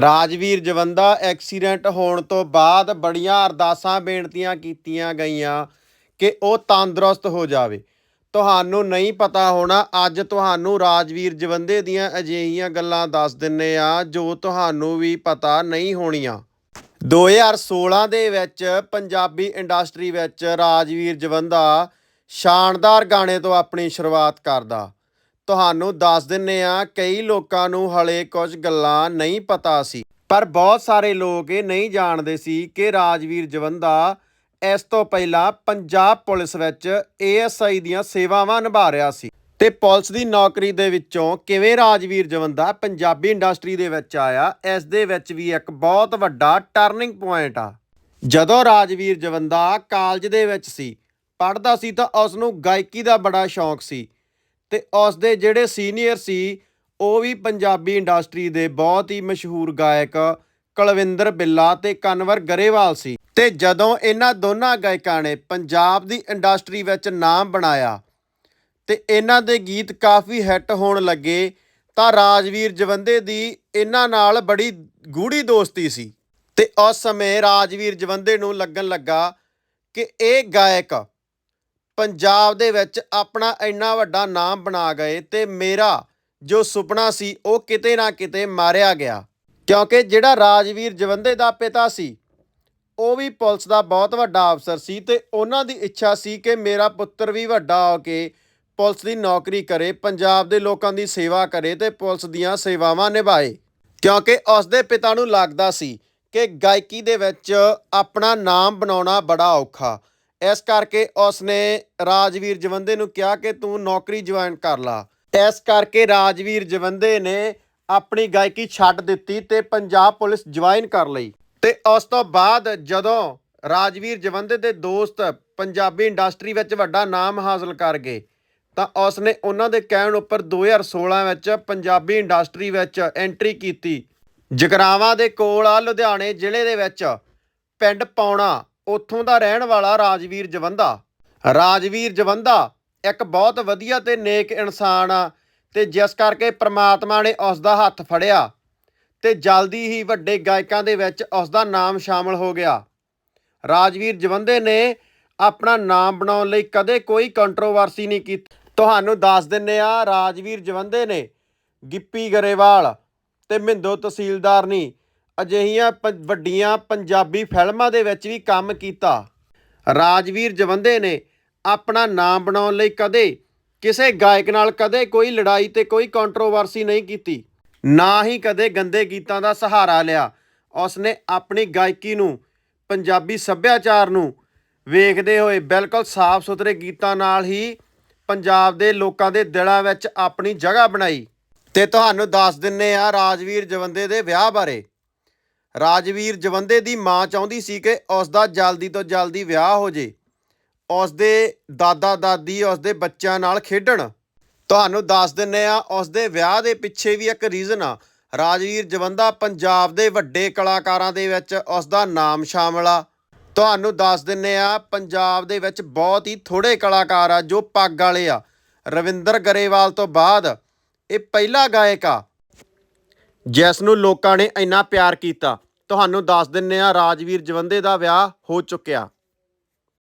Rajveer Jawanda accident ਹੋਣ ਤੋਂ ਬਾਅਦ ਬੜੀਆਂ ਅਰਦਾਸਾਂ ਬੇਨਤੀਆਂ ਕੀਤੀਆਂ ਗਈਆਂ ਕਿ ਉਹ ਤੰਦਰੁਸਤ ਹੋ ਜਾਵੇ। ਤੁਹਾਨੂੰ ਨਹੀਂ ਪਤਾ ਹੋਣਾ, ਅੱਜ ਤੁਹਾਨੂੰ ਰਾਜਵੀਰ ਜਵੰਦੇ ਦੀਆਂ ਅਜਿਹੀਆਂ ਗੱਲਾਂ ਦੱਸ ਦਿੰਨੇ ਆ, ਜੋ ਤੁਹਾਨੂੰ ਵੀ ਪਤਾ ਨਹੀਂ ਹੋਣੀਆਂ। 2016 ਦੇ ਵਿੱਚ ਪੰਜਾਬੀ ਇੰਡਸਟਰੀ ਵਿੱਚ ਰਾਜਵੀਰ ਜਵੰਦਾ ਸ਼ਾਨਦਾਰ ਗਾਣੇ ਤੋਂ ਆਪਣੀ ਸ਼ੁਰੂਆਤ ਕਰਦਾ। ਤੁਹਾਨੂੰ ਦੱਸ ਦਿੰਨੇ ਆ, ਕਈ ਲੋਕਾਂ ਨੂੰ ਹਲੇ ਕੁਝ ਗੱਲਾਂ ਨਹੀਂ ਪਤਾ ਸੀ। ਪਰ ਬਹੁਤ ਸਾਰੇ ਲੋਕ ਇਹ ਨਹੀਂ ਜਾਣਦੇ ਸੀ ਕਿ ਰਾਜਵੀਰ ਜਵੰਦਾ ਇਸ ਤੋਂ ਪਹਿਲਾਂ ਪੰਜਾਬ ਪੁਲਿਸ ਵਿੱਚ ਏਐਸਆਈ ਦੀਆਂ ਸੇਵਾਵਾਂ ਨਿਭਾ ਰਿਹਾ ਸੀ। ਤੇ ਪੁਲਿਸ ਦੀ ਨੌਕਰੀ ਦੇ ਵਿੱਚੋਂ ਕਿਵੇਂ ਰਾਜਵੀਰ ਜਵੰਦਾ ਪੰਜਾਬੀ ਇੰਡਸਟਰੀ ਦੇ ਵਿੱਚ ਆਇਆ, ਇਸ ਦੇ ਵਿੱਚ ਵੀ ਇੱਕ ਬਹੁਤ ਵੱਡਾ ਟਰਨਿੰਗ ਪੁਆਇੰਟ ਆ। ਜਦੋਂ ਰਾਜਵੀਰ ਜਵੰਦਾ ਕਾਲਜ ਦੇ ਵਿੱਚ ਸੀ, ਪੜ੍ਹਦਾ ਸੀ ਤਾਂ ਉਸ ਨੂੰ ਗਾਇਕੀ ਦਾ ਬੜਾ ਸ਼ੌਂਕ ਸੀ। ਤੇ ਉਸ ਦੇ ਜਿਹੜੇ ਸੀਨੀਅਰ ਸੀ, ਉਹ ਵੀ ਪੰਜਾਬੀ ਇੰਡਸਟਰੀ ਦੇ ਬਹੁਤ ਹੀ ਮਸ਼ਹੂਰ ਗਾਇਕ ਕੁਲਵਿੰਦਰ ਬਿੱਲਾ ਤੇ ਕਨਵਰ ਗਰੇਵਾਲ ਸੀ। ਤੇ ਜਦੋਂ ਇਹਨਾਂ ਦੋਨਾਂ ਗਾਇਕਾਂ ਨੇ ਪੰਜਾਬ ਦੀ ਇੰਡਸਟਰੀ ਵਿੱਚ ਨਾਮ ਬਣਾਇਆ ਤੇ ਇਹਨਾਂ ਦੇ ਗੀਤ ਕਾਫੀ ਹਿੱਟ ਹੋਣ ਲੱਗੇ, ਤਾਂ ਰਾਜਵੀਰ ਜਵੰਦੇ ਦੀ ਇਹਨਾਂ ਨਾਲ ਬੜੀ ਗੂੜੀ ਦੋਸਤੀ ਸੀ। ਤੇ ਉਸ ਸਮੇਂ ਰਾਜਵੀਰ ਜਵੰਦੇ ਨੂੰ ਲੱਗਣ ਲੱਗਾ ਕਿ ਇਹ ਗਾਇਕ ਪੰਜਾਬ ਦੇ ਵਿੱਚ ਆਪਣਾ ਇੰਨਾ ਵੱਡਾ ਨਾਮ ਬਣਾ ਗਏ ਤੇ ਮੇਰਾ ਜੋ ਸੁਪਨਾ ਸੀ, ਉਹ ਕਿਤੇ ਨਾ ਕਿਤੇ ਮਾਰਿਆ ਗਿਆ। ਕਿਉਂਕਿ ਜਿਹੜਾ ਰਾਜਵੀਰ ਜਵੰਦੇ ਦਾ ਪਿਤਾ ਸੀ, ਉਹ ਵੀ ਪੁਲਿਸ ਦਾ ਬਹੁਤ ਵੱਡਾ ਅਫਸਰ ਸੀ ਤੇ ਉਹਨਾਂ ਦੀ ਇੱਛਾ ਸੀ ਕਿ ਮੇਰਾ ਪੁੱਤਰ ਵੀ ਵੱਡਾ ਹੋ ਕੇ ਪੁਲਿਸ ਦੀ ਨੌਕਰੀ ਕਰੇ, ਪੰਜਾਬ ਦੇ ਲੋਕਾਂ ਦੀ ਸੇਵਾ ਕਰੇ ਤੇ ਪੁਲਿਸ ਦੀਆਂ ਸੇਵਾਵਾਂ ਨਿਭਾਏ। ਕਿਉਂਕਿ ਉਸ ਦੇ ਪਿਤਾ ਨੂੰ ਲੱਗਦਾ ਸੀ ਕਿ ਗਾਇਕੀ ਦੇ ਵਿੱਚ ਆਪਣਾ ਨਾਮ ਬਣਾਉਣਾ ਬੜਾ ਔਖਾ। ਇਸ ਕਰਕੇ ਉਸ ਨੇ ਰਾਜਵੀਰ ਜਵੰਦੇ ਨੂੰ ਕਿਹਾ ਕਿ ਤੂੰ ਨੌਕਰੀ ਜੁਆਇਨ ਕਰ ਲਾ। ਇਸ ਕਰਕੇ ਰਾਜਵੀਰ ਜਵੰਦੇ ਨੇ ਆਪਣੀ ਗਾਇਕੀ ਛੱਡ ਦਿੱਤੀ ਤੇ ਪੰਜਾਬ ਪੁਲਿਸ ਜੁਆਇਨ ਕਰ ਲਈ। ਤੇ ਉਸ ਤੋਂ ਬਾਅਦ ਜਦੋਂ ਰਾਜਵੀਰ ਜਵੰਦੇ ਦੇ ਦੋਸਤ ਪੰਜਾਬੀ ਇੰਡਸਟਰੀ ਵਿੱਚ ਵੱਡਾ ਨਾਮ ਹਾਸਲ ਕਰ ਗਏ, ਤਾਂ ਉਸ ਨੇ ਉਹਨਾਂ ਦੇ ਕਹਿਣ ਉੱਪਰ 2016 ਵਿੱਚ ਪੰਜਾਬੀ ਇੰਡਸਟਰੀ ਵਿੱਚ ਐਂਟਰੀ ਕੀਤੀ। ਜਗਰਾਵਾਂ ਦੇ ਕੋਲ ਆ ਲੁਧਿਆਣੇ ਜ਼ਿਲ੍ਹੇ ਦੇ ਵਿੱਚ ਪਿੰਡ ਪੌਣਾ ਉੱਥੋਂ ਦਾ ਰਹਿਣ ਵਾਲਾ ਰਾਜਵੀਰ ਜਵੰਦਾ। ਰਾਜਵੀਰ ਜਵੰਦਾ ਇੱਕ ਬਹੁਤ ਵਧੀਆ ਤੇ ਨੇਕ ਇਨਸਾਨ ਆ ਤੇ ਜਿਸ ਕਰਕੇ ਪ੍ਰਮਾਤਮਾ ਨੇ ਉਸ ਦਾ ਹੱਥ ਫੜਿਆ ਤੇ ਜਲਦੀ ਹੀ ਵੱਡੇ ਗਾਇਕਾਂ ਦੇ ਵਿੱਚ ਉਸ ਦਾ ਨਾਮ ਸ਼ਾਮਲ ਹੋ ਗਿਆ। ਰਾਜਵੀਰ ਜਵੰਦੇ ਨੇ ਆਪਣਾ ਨਾਮ ਬਣਾਉਣ ਲਈ ਕਦੇ ਕੋਈ ਕੰਟਰੋਵਰਸੀ ਨਹੀਂ ਕੀਤੀ। ਤੁਹਾਨੂੰ ਦੱਸ ਦਿੰਨੇ ਆ ਰਾਜਵੀਰ ਜਵੰਦੇ ਨੇ ਗਿੱਪੀ ਗਰੇਵਾਲ ਤੇ ਮਿੰਦੋ ਤਹਿਸੀਲਦਾਰ ਨਹੀਂ ਅਜਿਹੀਆਂ ਪ- ਵੱਡੀਆਂ ਪੰਜਾਬੀ ਫਿਲਮਾਂ ਦੇ ਵਿੱਚ ਵੀ ਕੰਮ ਕੀਤਾ। ਰਾਜਵੀਰ ਜਵੰਦੇ ਨੇ ਆਪਣਾ ਨਾਮ ਬਣਾਉਣ ਲਈ ਕਦੇ ਕਿਸੇ ਗਾਇਕ ਨਾਲ ਕਦੇ ਕੋਈ ਲੜਾਈ ਤੇ ਕੋਈ ਕੰਟਰੋਵਰਸੀ ਨਹੀਂ ਕੀਤੀ। ਨਾ ਹੀ ਕਦੇ ਗੰਦੇ ਗੀਤਾਂ ਦਾ ਸਹਾਰਾ ਲਿਆ। ਉਸਨੇ ਆਪਣੀ ਗਾਇਕੀ ਨੂੰ ਪੰਜਾਬੀ ਸੱਭਿਆਚਾਰ ਨੂੰ ਵੇਖਦੇ ਹੋਏ ਬਿਲਕੁਲ ਸਾਫ਼ ਸੁਥਰੇ ਗੀਤਾਂ ਨਾਲ ਹੀ ਪੰਜਾਬ ਦੇ ਲੋਕਾਂ ਦੇ ਦਿਲਾਂ ਵਿੱਚ ਆਪਣੀ ਜਗ੍ਹਾ ਬਣਾਈ। ਤੇ ਤੁਹਾਨੂੰ ਦੱਸ ਦਿੰਨੇ ਆ ਰਾਜਵੀਰ ਜਵੰਦੇ ਦੇ ਵਿਆਹ ਬਾਰੇ। ਰਾਜਵੀਰ ਜਵੰਦੇ ਦੀ ਮਾਂ ਚਾਹੁੰਦੀ ਸੀ ਕਿ ਉਸ ਦਾ ਜਲਦੀ ਤੋਂ ਜਲਦੀ ਵਿਆਹ ਹੋ ਜੇ। ਉਸ ਦੇ ਦਾਦਾ ਦਾਦੀ ਉਸ ਦੇ ਬੱਚਿਆਂ ਨਾਲ ਖੇਡਣ। ਤੁਹਾਨੂੰ ਦੱਸ ਦਿੰਨੇ ਆ ਉਸ ਦੇ ਵਿਆਹ ਦੇ ਪਿੱਛੇ ਵੀ ਇੱਕ ਰੀਜ਼ਨ ਆ। ਰਾਜਵੀਰ ਜਵੰਦਾ ਪੰਜਾਬ ਦੇ ਵੱਡੇ ਕਲਾਕਾਰਾਂ ਦੇ ਵਿੱਚ ਉਸ ਦਾ ਨਾਮ ਸ਼ਾਮਲ ਆ। ਤੁਹਾਨੂੰ ਦੱਸ ਦਿੰਨੇ ਆ ਪੰਜਾਬ ਦੇ ਵਿੱਚ ਬਹੁਤ ਹੀ ਥੋੜੇ ਕਲਾਕਾਰ ਆ ਜੋ ਪੱਗ ਵਾਲੇ ਆ। ਰਵਿੰਦਰ ਗਰੇਵਾਲ ਤੋਂ ਬਾਅਦ ਇਹ ਪਹਿਲਾ ਗਾਇਕ ਆ। ਜਿਸ ਨੂੰ ਲੋਕਾਂ ਨੇ ਇੰਨਾ ਪਿਆਰ ਕੀਤਾ, ਤੁਹਾਨੂੰ ਦੱਸ ਦਿੰਨੇ ਆ ਰਾਜਵੀਰ ਜਵੰਦੇ ਦਾ ਵਿਆਹ ਹੋ ਚੁੱਕਿਆ।